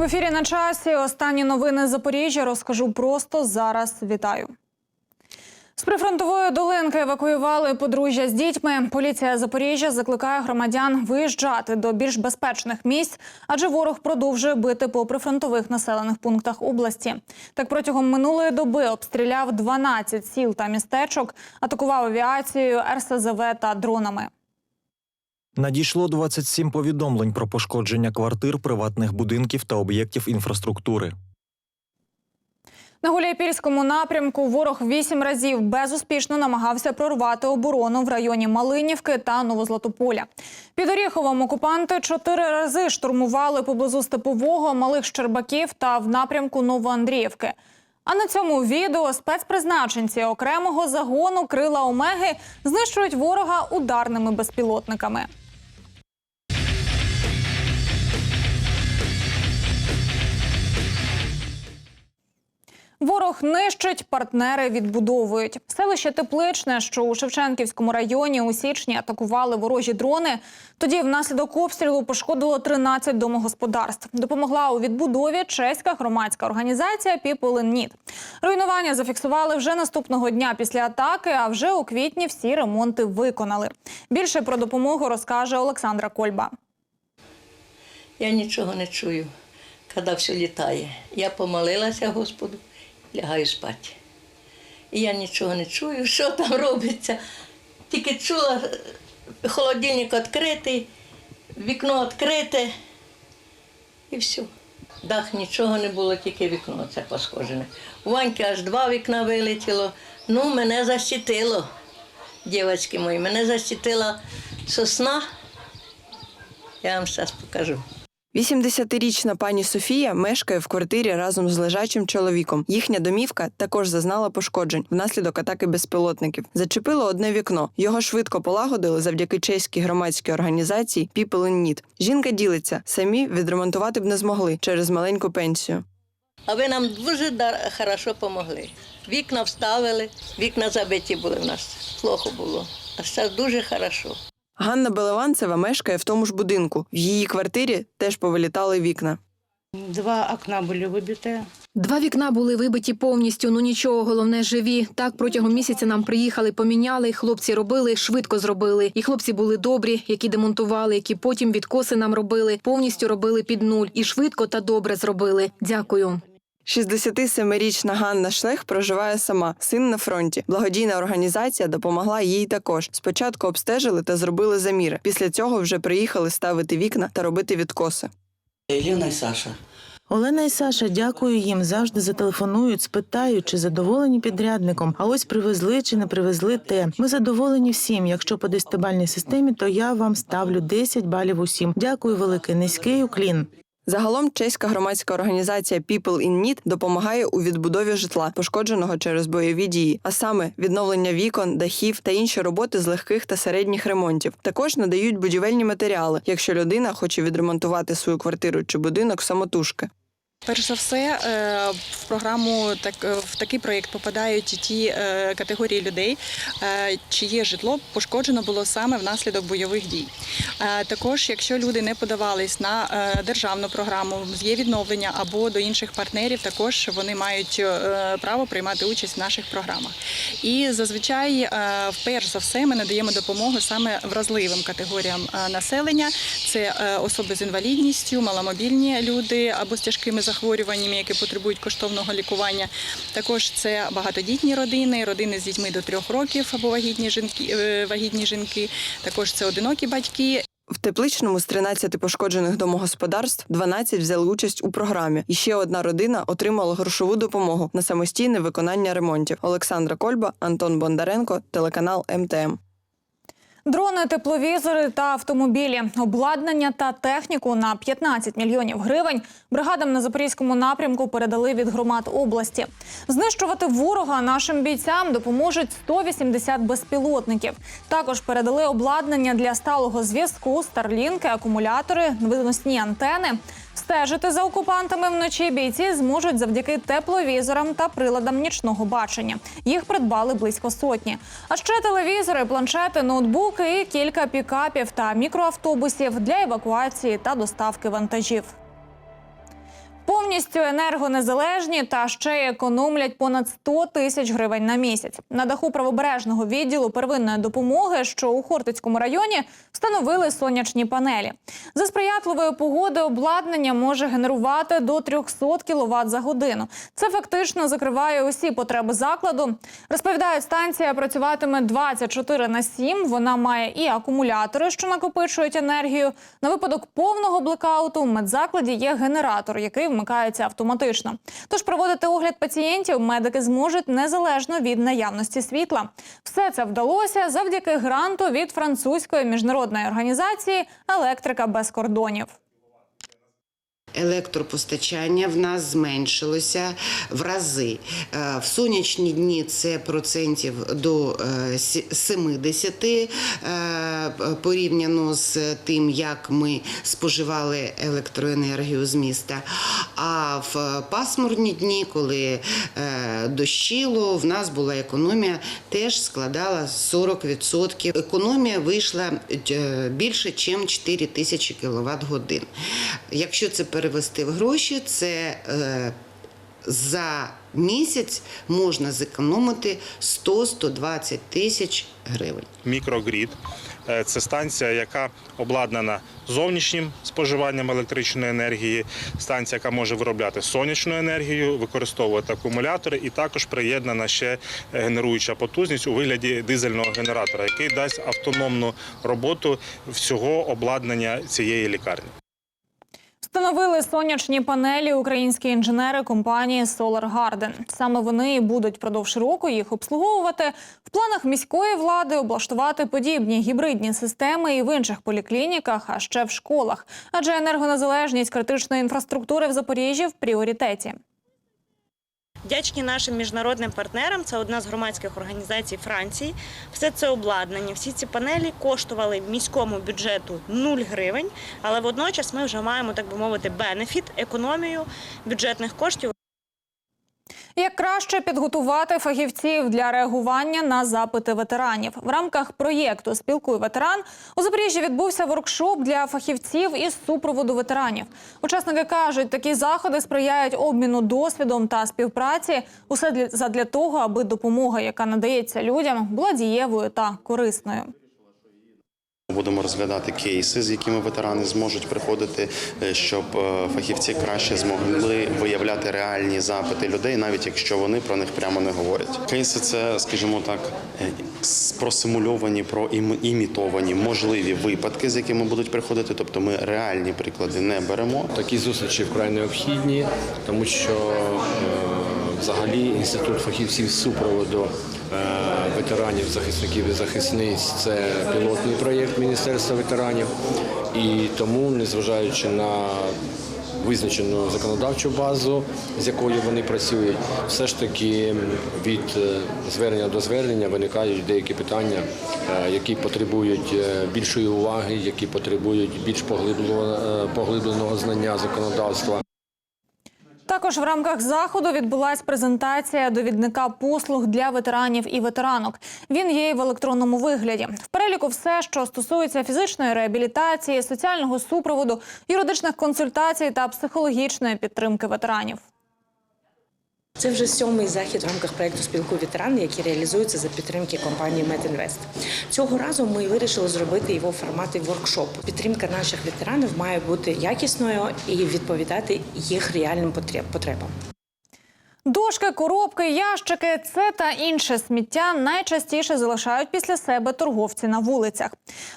В ефірі на часі останні новини Запоріжжя розкажу просто зараз. Вітаю. З прифронтової долинки евакуювали подружжя з дітьми. Поліція Запоріжжя закликає громадян виїжджати до більш безпечних місць, адже ворог продовжує бити по прифронтових населених пунктах області. Так протягом минулої доби обстріляв 12 сіл та містечок, атакував авіацією, РСЗВ та дронами. Надійшло 27 повідомлень про пошкодження квартир, приватних будинків та об'єктів інфраструктури. На Гуляйпільському напрямку ворог вісім разів безуспішно намагався прорвати оборону в районі Малинівки та Новозлатополя. Під Оріховом окупанти чотири рази штурмували поблизу Степового, Малих Щербаків та в напрямку Новоандріївки. А на цьому відео спецпризначенці окремого загону Крила Омеги знищують ворога ударними безпілотниками. Ворог нищить, партнери відбудовують. Селище Тепличне, що у Шевченківському районі у січні атакували ворожі дрони. Тоді внаслідок обстрілу пошкодило 13 домогосподарств. Допомогла у відбудові чеська громадська організація People in Need. Руйнування зафіксували вже наступного дня після атаки, а вже у квітні всі ремонти виконали. Більше про допомогу розкаже Олександра Кольба. Я нічого не чую, коли все літає. Я помолилася Господу, лягаю спати. І я нічого не чую, що там робиться. Тільки чула, холодильник відкритий, вікно відкрите і все. Дах нічого не було, тільки вікно це пошкоджене. У Ваньки аж два вікна вилетіло. Ну, мене защитило, дівчатки мої, мене защитила сосна. Я вам зараз покажу. 80-річна пані Софія мешкає в квартирі разом з лежачим чоловіком. Їхня домівка також зазнала пошкоджень внаслідок атаки безпілотників. Зачепило одне вікно. Його швидко полагодили завдяки чеській громадській організації People in Need. Жінка ділиться, самі відремонтувати б не змогли через маленьку пенсію. А ви нам дуже дар- хорошо допомогли. Вікна вставили, вікна забиті були в нас. Плохо було. А зараз дуже хорошо. Ганна Белеванцева мешкає в тому ж будинку. В її квартирі теж повилітали вікна. Два окна были выбиты. Два вікна були вибиті повністю. Ну нічого, головне живі. Так протягом місяця нам приїхали, поміняли. Хлопці робили, швидко зробили. І хлопці були добрі, які демонтували, які потім відкоси нам робили, повністю робили під нуль і швидко та добре зробили. Дякую. 67-річна Ганна Шлех проживає сама, син на фронті. Благодійна організація допомогла їй також. Спочатку обстежили та зробили заміри. Після цього вже приїхали ставити вікна та робити відкоси. Ілюна і Саша. Олена і Саша, дякую їм. Завжди зателефонують, спитають, чи задоволені підрядником. А ось привезли чи не привезли те. Ми задоволені всім. Якщо по десятибальній системі, то я вам ставлю 10 балів усім. Дякую, велике, низький уклін. Загалом чеська громадська організація People in Need допомагає у відбудові житла, пошкодженого через бойові дії, а саме відновлення вікон, дахів та інші роботи з легких та середніх ремонтів. Також надають будівельні матеріали, якщо людина хоче відремонтувати свою квартиру чи будинок самотужки. Перш за все, е, в програму так е, в такий проєкт попадають ті е, категорії людей, чиє житло пошкоджено було саме внаслідок бойових дій. Також, якщо люди не подавались на державну програму, є відновлення або до інших партнерів, також вони мають право приймати участь в наших програмах. І зазвичай, вперш за все, ми надаємо допомогу саме вразливим категоріям населення. Це особи з інвалідністю, маломобільні люди або з тяжкими захворюваннями, які потребують коштовного лікування. Також це багатодітні родини, родини з дітьми до трьох років або вагітні жінки, е, вагітні жінки. Також це одинокі батьки. В тепличному з 13 пошкоджених домогосподарств 12 взяли участь у програмі. І ще одна родина отримала грошову допомогу на самостійне виконання ремонтів. Олександра Кольба, Антон Бондаренко, телеканал МТМ. Дрони, тепловізори та автомобілі, обладнання та техніку на 15 мільйонів гривень бригадам на запорізькому напрямку передали від громад області. Знищувати ворога нашим бійцям допоможуть 180 безпілотників. Також передали обладнання для сталого зв'язку, старлінки, акумулятори, виносні антени. Стежити за окупантами вночі бійці зможуть завдяки тепловізорам та приладам нічного бачення. Їх придбали близько сотні. А ще телевізори, планшети, ноутбуки і кілька пікапів та мікроавтобусів для евакуації та доставки вантажів. Повністю енергонезалежні та ще й економлять понад 100 тисяч гривень на місяць. На даху правобережного відділу первинної допомоги, що у Хортицькому районі, встановили сонячні панелі. За сприятливої погоди обладнання може генерувати до 300 кВт за годину. Це фактично закриває усі потреби закладу. Розповідають, станція працюватиме 24 на 7. Вона має і акумулятори, що накопичують енергію. На випадок повного блекауту в медзакладі є генератор, який вмикається автоматично. Тож проводити огляд пацієнтів медики зможуть незалежно від наявності світла. Все це вдалося завдяки гранту від французької міжнародної організації Електрика без кордонів. Електропостачання в нас зменшилося в рази. Е, В сонячні дні це процентів до е, 70 е, порівняно з тим, як ми споживали електроенергію з міста. А в пасмурні дні, коли е, дощило, в нас була економія, теж складала 40%. Економія вийшла е, більше, ніж 4 тисячі кВт годин. Якщо це перевести в гроші, це е, за місяць можна зекономити 100-120 тисяч гривень. Мікрогрід Е, це станція, яка обладнана зовнішнім споживанням електричної енергії, станція, яка може виробляти сонячну енергію, використовувати акумулятори, і також приєднана ще генеруюча потужність у вигляді дизельного генератора, який дасть автономну роботу всього обладнання цієї лікарні. Встановили сонячні панелі українські інженери компанії Solar Garden. Саме вони будуть продовж року їх обслуговувати. В планах міської влади облаштувати подібні гібридні системи і в інших поліклініках, а ще в школах. Адже енергонезалежність критичної інфраструктури в Запоріжжі в пріоритеті. Вдячні нашим міжнародним партнерам. Це одна з громадських організацій Франції. Все це обладнання, всі ці панелі коштували міському бюджету 0 гривень, але водночас ми вже маємо, так би мовити, бенефіт, економію бюджетних коштів. Як краще підготувати фахівців для реагування на запити ветеранів в рамках проєкту Спілкуй ветеран у Запоріжжі відбувся воркшоп для фахівців із супроводу ветеранів. Учасники кажуть, такі заходи сприяють обміну досвідом та співпраці. Усе для задля того, аби допомога, яка надається людям, була дієвою та корисною. Будемо розглядати кейси, з якими ветерани зможуть приходити, е, щоб е, фахівці краще змогли виявляти реальні запити людей, навіть якщо вони про них прямо не говорять. Кейси це, скажімо так, е, просимульовані, проімітовані можливі випадки, з якими будуть приходити. Тобто ми реальні приклади не беремо. Такі зустрічі вкрай необхідні, тому що взагалі інститут фахівців супроводу ветеранів, захисників і захисниць це пілотний проєкт Міністерства ветеранів. І тому, незважаючи на визначену законодавчу базу, з якою вони працюють, все ж таки від е, звернення до звернення виникають деякі питання, е, які потребують е, більшої уваги, які потребують більш е, поглибленого знання законодавства. Також в рамках заходу відбулася презентація довідника послуг для ветеранів і ветеранок. Він є в електронному вигляді. В переліку все, що стосується фізичної реабілітації, соціального супроводу, юридичних консультацій та психологічної підтримки ветеранів. Це вже сьомий захід в рамках проєкту Спілку ветерани, який реалізується за підтримки компанії Медінвест. Цього разу ми вирішили зробити його в форматі воркшопу. Підтримка наших ветеранів має бути якісною і відповідати їх реальним потребам. Дошки, коробки, ящики це та інше сміття найчастіше залишають після себе торговці на вулицях.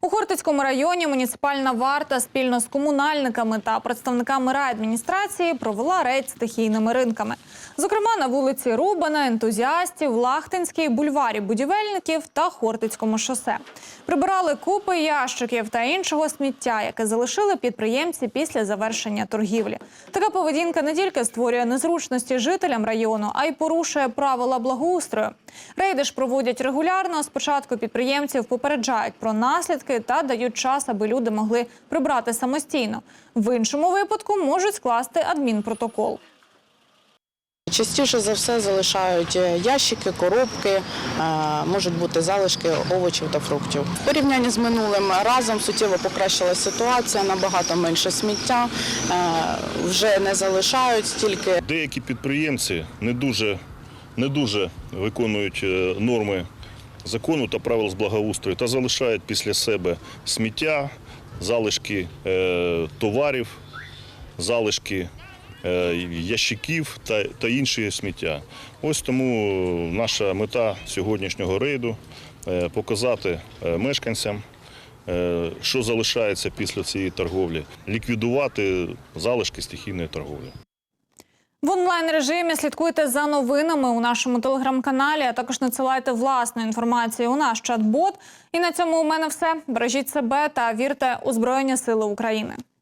У Хортицькому районі муніципальна варта спільно з комунальниками та представниками райадміністрації провела рейд стихійними ринками. Зокрема, на вулиці Рубана, ентузіастів, Лахтинській, бульварі будівельників та Хортицькому шосе. Прибирали купи ящиків та іншого сміття, яке залишили підприємці після завершення торгівлі. Така поведінка не тільки створює незручності жителям району, а й порушує правила благоустрою. Рейди ж проводять регулярно. Спочатку підприємців попереджають про наслідки та дають час, аби люди могли прибрати самостійно. В іншому випадку можуть скласти адмінпротокол. Частіше за все залишають е, ящики, коробки, е, можуть бути залишки овочів та фруктів. В порівнянні з минулим разом суттєво покращилася ситуація, набагато менше сміття, е, вже не залишають стільки. Деякі підприємці не дуже, не дуже виконують норми закону та правил з благоустрою та залишають після себе сміття, залишки товарів, залишки ящиків та, та інші сміття. Ось тому наша мета сьогоднішнього рейду е, показати е, мешканцям. е, Що залишається після цієї торговлі, ліквідувати залишки стихійної торговлі. В онлайн режимі слідкуйте за новинами у нашому телеграм-каналі, а також надсилайте власну інформацію у наш чат-бот. І на цьому у мене все. Бережіть себе та вірте у Збройні Сили України.